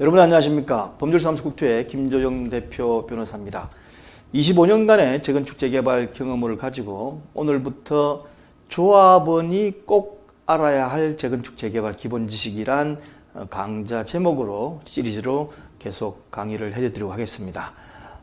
여러분 안녕하십니까? 범죄사무소국토의 김조영 대표 변호사입니다. 25년간의 재건축 재개발 경험을 가지고 오늘부터 조합원이 꼭 알아야 할 재건축 재개발 기본 지식이란 어, 강좌 제목으로 시리즈로 계속 강의를 해드리도록 하겠습니다.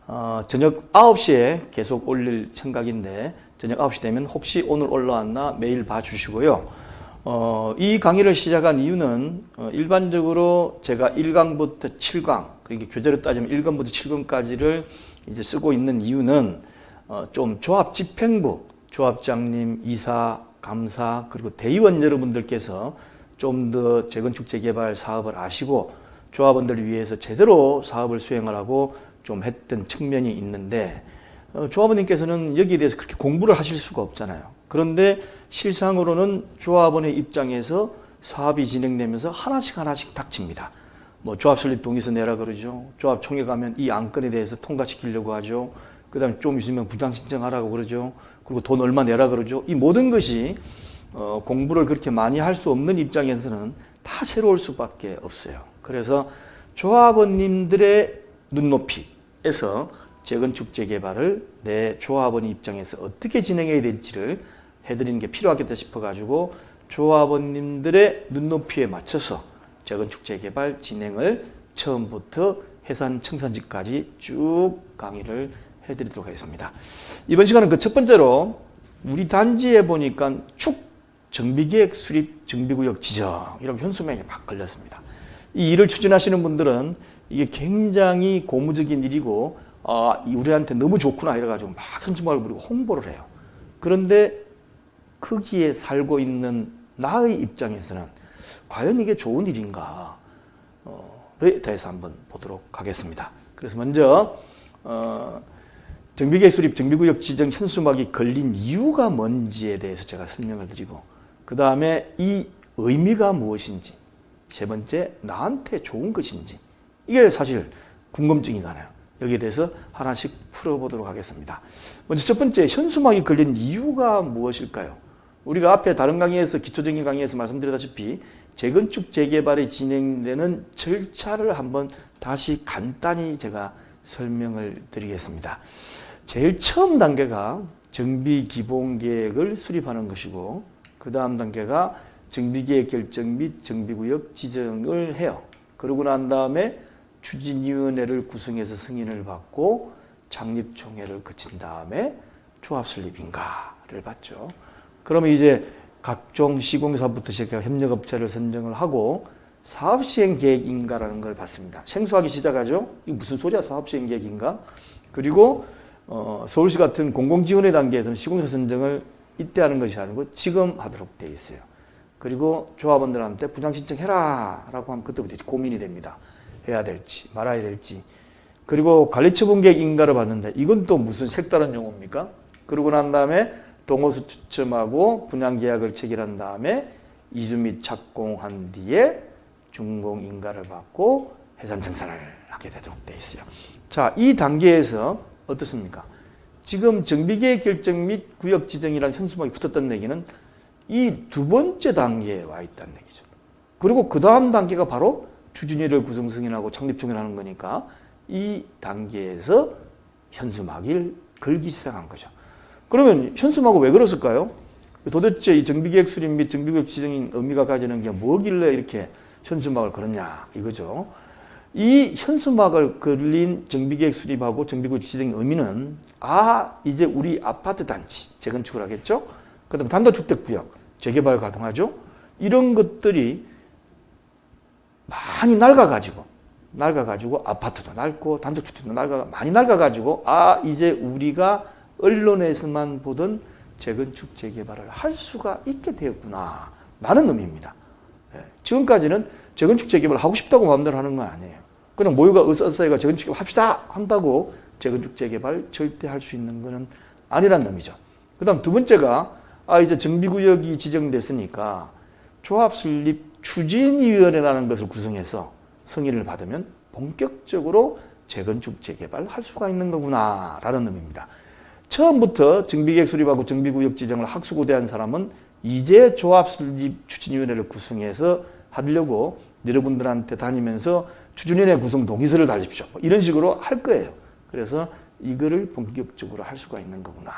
어, 저녁 9시에 계속 올릴 생각인데 저녁 9시 되면 혹시 오늘 올라왔나 매일 봐주시고요 어, 이 강의를 시작한 이유는 어, 일반적으로 제가 1강부터 7강, 그러니까 교재로 따지면 1강부터 7강까지를 이제 쓰고 있는 이유는 어, 좀 조합 집행부, 조합장님, 이사, 감사, 그리고 대의원 여러분들께서 좀 더 재건축 재개발 사업을 아시고 조합원들을 위해서 제대로 사업을 수행하라고 좀 했던 측면이 있는데 어, 조합원님께서는 여기에 대해서 그렇게 공부를 하실 수가 없잖아요. 그런데 실상으로는 조합원의 입장에서 사업이 진행되면서 하나씩 하나씩 닥칩니다. 뭐 조합 설립 동의서 내라 그러죠. 조합 총회 가면 이 안건에 대해서 통과시키려고 하죠. 그다음에 좀 있으면 부장 신청하라고 그러죠. 그리고 돈 얼마 내라 그러죠. 이 모든 것이 어, 공부를 그렇게 많이 할 수 없는 입장에서는 다 새로울 수밖에 없어요. 그래서 조합원님들의 눈높이에서 재건축 재개발을 내 조합원 입장에서 어떻게 진행해야 될지를 해드리는 게 필요하겠다 싶어가지고 조합원님들의 눈높이에 맞춰서 재건축 재 개발 진행을 처음부터 해산 청산지까지 쭉 강의를 해드리도록 하겠습니다. 이번 시간은 그 첫 번째로 우리 단지에 보니까 축 정비계획 수립 정비구역 지정 이런 현수막이 막 걸렸습니다. 이 일을 추진하시는 분들은 이게 굉장히 고무적인 일이고 아, 우리한테 너무 좋구나 이래가지고 막 현수막을 부리고 홍보를 해요. 그런데 거기에 살고 있는 나의 입장에서는 과연 이게 좋은 일인가? 에 대해서 한번 보도록 하겠습니다. 그래서 먼저 어, 정비계 수립 정비구역 지정 현수막이 걸린 이유가 뭔지에 대해서 제가 설명을 드리고 그 다음에 이 의미가 무엇인지 세 번째 나한테 좋은 것인지 이게 사실 궁금증이잖아요. 여기에 대해서 하나씩 풀어보도록 하겠습니다. 먼저 첫 번째 현수막이 걸린 이유가 무엇일까요? 우리가 앞에 다른 강의에서 기초적인 강의에서 말씀드렸다시피 재건축 재개발이 진행되는 절차를 한번 다시 간단히 제가 설명을 드리겠습니다. 제일 처음 단계가 정비 기본 계획을 수립하는 것이고 그 다음 단계가 정비 계획 결정 및 정비구역 지정을 해요. 그러고 난 다음에 추진위원회를 구성해서 승인을 받고 창립총회를 거친 다음에 조합 설립인가를 받죠. 그러면 이제 각종 시공사부터 시작해 협력업체를 선정을 하고 사업시행 계획인가라는 걸 받습니다. 생소하기 시작하죠. 이 무슨 소리야 사업시행 계획인가? 그리고 어, 서울시 같은 공공지원의 단계에서는 시공사 선정을 이때 하는 것이 아니고 지금 하도록 되어 있어요. 그리고 조합원들한테 분양 신청해라 라고 하면 그때부터 고민이 됩니다. 해야 될지 말아야 될지 그리고 관리처분 계획 인가를 받는데 이건 또 무슨 색다른 용어입니까? 그러고 난 다음에 동호수 추첨하고 분양계약을 체결한 다음에 이주 및 착공한 뒤에 준공 인가를 받고 해산 청산을 하게 되도록 되어 있어요. 자, 이 단계에서 어떻습니까? 지금 정비계획 결정 및 구역 지정이라는 현수막이 붙었다는 얘기는 이 두 번째 단계에 와 있다는 얘기죠. 그리고 그 다음 단계가 바로 추진위를 구성 승인하고 창립 총회하는 거니까 이 단계에서 현수막을 걸기 시작한 거죠. 그러면 현수막은 왜 그랬을까요? 도대체 이 정비계획 수립 및 정비구역 지정인 의미가 가지는 게 뭐길래 이렇게 현수막을 걸었냐 이거죠. 이 현수막을 걸린 정비계획 수립하고 정비구역 지정의 의미는 아 이제 우리 아파트 단지 재건축을 하겠죠. 그다음 단독주택구역 재개발 가동하죠. 이런 것들이 많이 낡아가지고 낡아가지고 아파트도 낡고 단독주택도 낡아 많이 낡아가지고 아 이제 우리가 언론에서만 보던 재건축 재개발을 할 수가 있게 되었구나 라는 의미입니다. 예, 지금까지는 재건축 재개발 하고 싶다고 마음대로 하는 건 아니에요. 그냥 모유가 으쌰으쌰해가 재건축 재개발 합시다 한다고 재건축 재개발 절대 할 수 있는 것은 아니라는 의미죠. 그 다음 두 번째가 아 이제 정비구역이 지정됐으니까 조합 설립 추진위원회라는 것을 구성해서 승인을 받으면 본격적으로 재건축 재개발을 할 수가 있는 거구나 라는 의미입니다. 처음부터 정비계획 수립하고 정비구역 지정을 학수고대한 사람은 이제 조합 설립 추진위원회를 구성해서 하려고 여러분들한테 다니면서 추진위원회 구성 동의서를 달십시오. 뭐 이런 식으로 할 거예요. 그래서 이거를 본격적으로 할 수가 있는 거구나.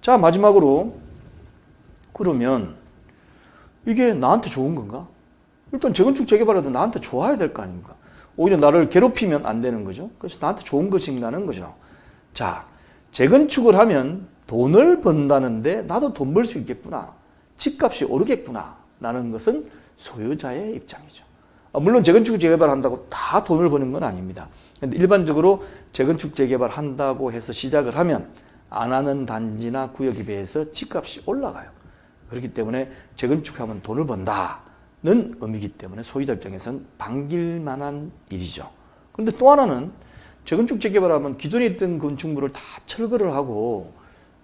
자, 마지막으로 그러면 이게 나한테 좋은 건가? 일단 재건축 재개발하도 나한테 좋아야 될 거 아닙니까? 오히려 나를 괴롭히면 안 되는 거죠. 그래서 나한테 좋은 것인가는 거죠. 자, 재건축을 하면 돈을 번다는데 나도 돈 벌 수 있겠구나. 집값이 오르겠구나. 라는 것은 소유자의 입장이죠. 아, 물론 재건축 재개발 한다고 다 돈을 버는 건 아닙니다. 근데 일반적으로 재건축 재개발 한다고 해서 시작을 하면 안 하는 단지나 구역에 비해서 집값이 올라가요. 그렇기 때문에 재건축하면 돈을 번다는 의미이기 때문에 소유자 입장에서는 반길 만한 일이죠. 그런데 또 하나는 재건축 재개발하면 기존에 있던 건축물을 다 철거를 하고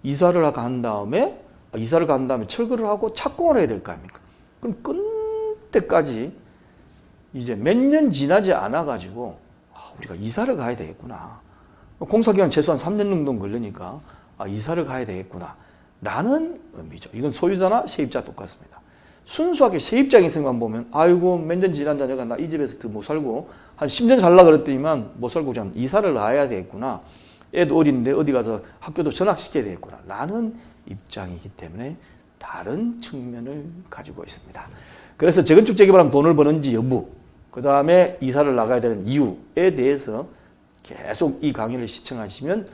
이사를 간 다음에 아, 이사를 간 다음에 철거를 하고 착공을 해야 될 거 아닙니까? 그럼 끝 때까지 이제 몇 년 지나지 않아 가지고 아, 우리가 이사를 가야 되겠구나. 공사 기간 최소한 3년 정도 걸리니까 아, 이사를 가야 되겠구나. 라는 의미죠. 이건 소유자나 세입자 똑같습니다. 순수하게 세입장에서만 보면 아이고 몇 년 지난 자녀가 나 이 집에서 더 못 살고 한 10년 살라 그랬더니만 못 살고 그냥 이사를 가야 되겠구나. 애도 어린데 어디 가서 학교도 전학시켜야 되겠구나. 라는 입장이기 때문에 다른 측면을 가지고 있습니다. 그래서 재건축 재개발하면 돈을 버는지 여부, 그 다음에 이사를 나가야 되는 이유에 대해서 계속 이 강의를 시청하시면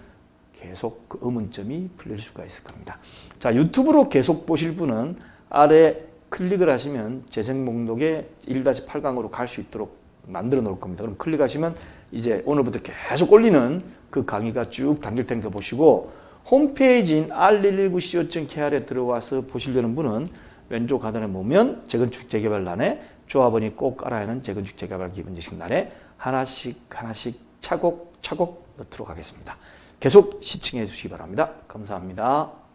계속 그 의문점이 풀릴 수가 있을 겁니다. 자, 유튜브로 계속 보실 분은 아래 클릭을 하시면 재생 목록에 1-8강으로 갈 수 있도록 만들어 놓을 겁니다. 그럼 클릭하시면 이제 오늘부터 계속 올리는 그 강의가 쭉 당길 테니까 보시고 홈페이지인 r119co.kr에 들어와서 보시려는 분은 왼쪽 하단에 보면 재건축 재개발란에 조합원이 꼭 알아야 하는 재건축 재개발 기본지식란에 하나씩 하나씩 차곡차곡 넣도록 하겠습니다. 계속 시청해 주시기 바랍니다. 감사합니다.